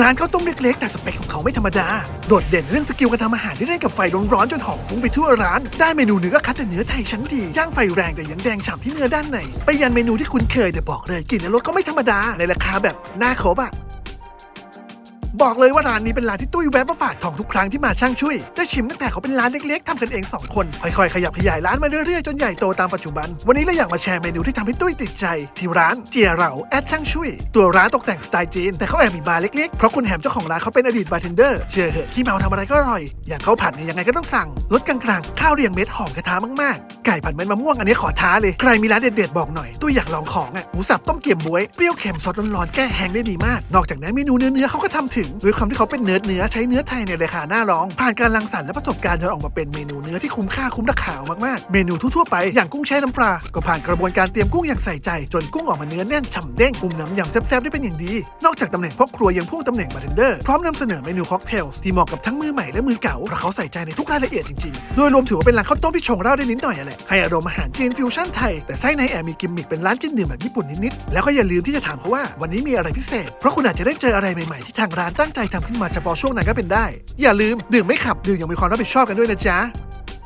ร้านข้าวต้มเล็กๆ แต่สเปคของเขาไม่ธรรมดา โดดเด่นเรื่องสกิลการทำอาหารที่เล่นกับไฟร้อนๆจนหอมฟุ้งไปทั่วร้าน ได้เมนูเนื้อก็คัดแต่เนื้อไทยชั้นดี ย่างไฟแรงแต่ยังแดงฉ่ำที่เนื้อด้านใน ไปยันเมนูที่คุณเคยแต่บอกเลยกินแล้วรสก็ไม่ธรรมดาในราคาแบบน่าครบอะ บอกเลยว่าร้านนี้เป็นร้านที่ตุ้ยแวะมาฝากทองทุกครั้งที่มาช่างช่วย ได้ชิมตั้งแต่เขาเป็นร้านเล็กๆทำกันเอง 2 คน ค่อยๆ ขยับขยายร้านมาเรื่อยๆ จนใหญ่โตตามปัจจุบัน วันนี้เราอยากมาแชร์เมนูที่ทำให้ตุ้ยติดใจ ที่ร้านเจียเหลาแอดช่างช่วย ตัวร้านตกแต่งสไตล์จีนแต่เขาแอบมีบาร์เล็กๆเพราะคุณแหมเจ้าของร้านเขาเป็นอดีตบาร์เทนเดอร์เชื่อเหอะขี้เมาทำอะไรก็อร่อย อย่างข้าวผัดเนี่ยยังไงก็ต้องสั่งรสกลางๆข้าวเรียงเม็ดหอมกระทะมากๆไก่ผัดเม็ดมะม่วงอันนี้ขอท้าเลยใครมีร้านเด็ดๆบอกหน่อยตุ้ยอยากลองของอะหมูสับต้มเกี่ยมบวยเปรี้ยวเค็มสดร้อนๆแก้แห้งได้ดีมาก นอกจากนั้นเมนูเนื้อๆเขาก็ทำถึงด้วยความที่เขาเป็นเนื้อเนื้อใช้เนื้อไทยในราคาหน้าร้อง ผ่านการรังสรรค์และประสบการณ์จนออกมาเป็นเมนูเนื้อที่คุ้มค่าคุ้มราคามากๆ เมนูทั่วๆไปอย่างกุ้งแช่น้ำปลาก็ผ่านกระบวนการเตรียมกุ้งอย่างใส่ใจ จนกุ้งออกมาเนื้อแน่นฉ่ำเด้งปรุงน้ำยำแซ่บๆได้เป็นอย่างดี นอกจากตำแหน่งพ่อครัวยังพ่วงตำแหน่งบาร์เทนเดอร์พร้อมนำเสนอเมนูค็อกเทลที่เหมาะกับทั้งมือใหม่และมือเก่าเพราะเขาใส่ใจในทุกรายละเอียดจริงๆ โดยรวมถือว่าเป็นร้านข้าวต้มที่ชงเหล้าได้นิดหน่อยอะแหละให้อารมณ์อาหารจีนฟิวชั่นไทยแต่ไส้ในแอบมีกิมมิคเป็นร้านกินดื่มแบบญี่ปุ่นนิดๆแล้วก็อย่าลืมที่จะถามเขาว่าวันนี้มีอะไรพิเศษ เพราะคุณอาจจะได้เจออะไรใหม่ๆที่ทางร้านตั้งใจทำขึ้นมาเฉพาะช่วงนั้นก็เป็นได้ อย่าลืมดื่มไม่ขับดื่มอย่างมีความรับผิดชอบกันด้วยนะจ๊ะ